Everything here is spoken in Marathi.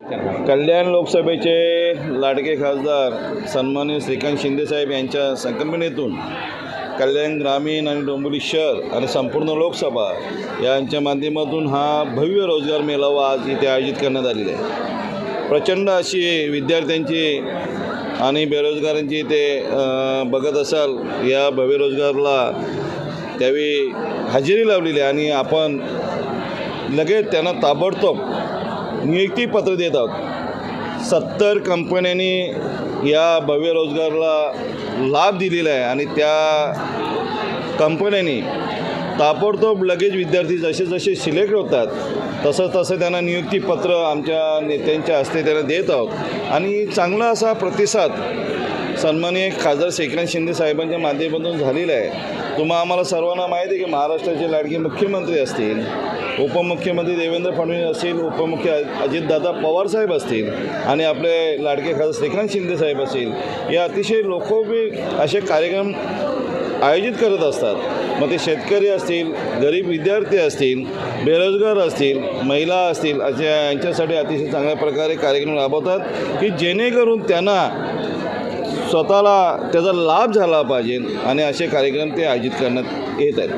कल्याण लोकसभेचे लाडके खासदार सन्माननीय श्रीकांत शिंदेसाहेब यांच्या संकल्पनेतून कल्याण ग्रामीण आणि डोंबिवली शहर आणि संपूर्ण लोकसभा यांच्या माध्यमातून हा भव्य रोजगार मेळावा आज इथे आयोजित करण्यात आलेला आहे. प्रचंड अशी विद्यार्थ्यांची आणि बेरोजगारांची ते बघत असाल या भव्य रोजगारला त्यावेळी हजेरी लावलेली आहे आणि आपण लगेच त्यांना ताबडतोब नियुक्तीपत्र देत आहोत. सत्तर कंपन्यांनी या भव्य रोजगारला लाभ दिलेला आहे आणि त्या कंपन्यांनी ताबडतोब लगेच विद्यार्थी जसे जसे सिलेक्ट होतात तसं तसं त्यांना नियुक्तीपत्र आमच्या नेत्यांच्या हस्ते त्यांना देत आहोत. आणि चांगला असा प्रतिसाद सन्माननीय खासदार श्रीकांत शिंदे साहेबांच्या माध्यमातून झालेला आहे. तुम्हा आम्हाला सर्वांना माहिती आहे की महाराष्ट्राचे लाडके मुख्यमंत्री असतील उपमुख्यमंत्री देवेंद्र फडणवीस असतील उपमुख्य अजितदादा पवारसाहेब असतील आणि आपले लाडके खासदार श्रीकांत शिंदे साहेब असतील हे अतिशय लोकोपयोगी असे कार्यक्रम आयोजित करत असतात. मग ते शेतकरी असतील गरीब विद्यार्थी असतील बेरोजगार असतील महिला असतील अशा यांच्यासाठी अतिशय चांगल्या प्रकारे कार्यक्रम राबवतात की जेणेकरून त्यांना स्वतःला त्याचा लाभ झाला पाहिजे आणि असे कार्यक्रम ते आयोजित करण्यात येत आहेत.